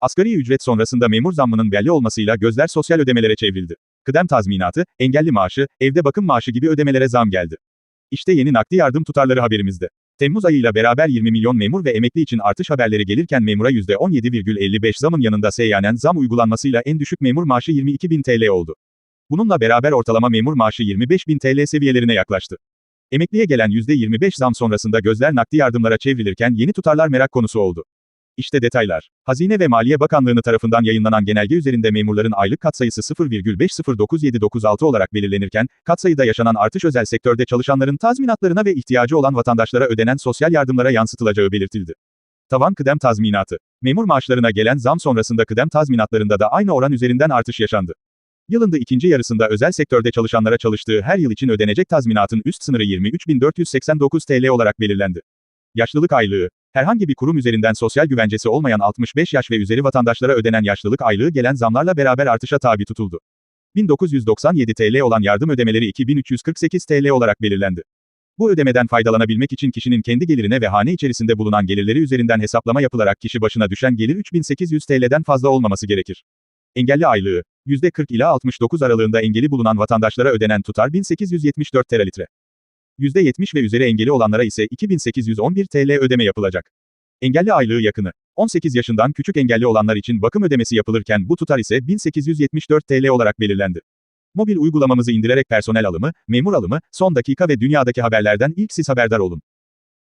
Asgari ücret sonrasında memur zammının belli olmasıyla gözler sosyal ödemelere çevrildi. Kıdem tazminatı, engelli maaşı, evde bakım maaşı gibi ödemelere zam geldi. İşte yeni nakdi yardım tutarları haberimizde. Temmuz ayıyla beraber 20 milyon memur ve emekli için artış haberleri gelirken memura %17,55 zamın yanında seyyanen zam uygulanmasıyla en düşük memur maaşı 22 bin TL oldu. Bununla beraber ortalama memur maaşı 25 bin TL seviyelerine yaklaştı. Emekliye gelen %25 zam sonrasında gözler nakdi yardımlara çevrilirken yeni tutarlar merak konusu oldu. İşte detaylar. Hazine ve Maliye Bakanlığı'nı tarafından yayınlanan genelge üzerinde memurların aylık katsayısı 0,509796 olarak belirlenirken, katsayıda yaşanan artış özel sektörde çalışanların tazminatlarına ve ihtiyacı olan vatandaşlara ödenen sosyal yardımlara yansıtılacağı belirtildi. Tavan kıdem tazminatı. Memur maaşlarına gelen zam sonrasında kıdem tazminatlarında da aynı oran üzerinden artış yaşandı. Yılında ikinci yarısında özel sektörde çalışanlara çalıştığı her yıl için ödenecek tazminatın üst sınırı 23.489 TL olarak belirlendi. Yaşlılık aylığı, herhangi bir kurum üzerinden sosyal güvencesi olmayan 65 yaş ve üzeri vatandaşlara ödenen yaşlılık aylığı gelen zamlarla beraber artışa tabi tutuldu. 1997 TL olan yardım ödemeleri 2348 TL olarak belirlendi. Bu ödemeden faydalanabilmek için kişinin kendi gelirine ve hane içerisinde bulunan gelirleri üzerinden hesaplama yapılarak kişi başına düşen gelir 3800 TL'den fazla olmaması gerekir. Engelli aylığı, %40 ila 69 aralığında engeli bulunan vatandaşlara ödenen tutar 1874 teralitre. %70 ve üzeri engeli olanlara ise 2811 TL ödeme yapılacak. Engelli aylığı yakını. 18 yaşından küçük engelli olanlar için bakım ödemesi yapılırken bu tutar ise 1874 TL olarak belirlendi. Mobil uygulamamızı indirerek personel alımı, memur alımı, son dakika ve dünyadaki haberlerden ilk siz haberdar olun.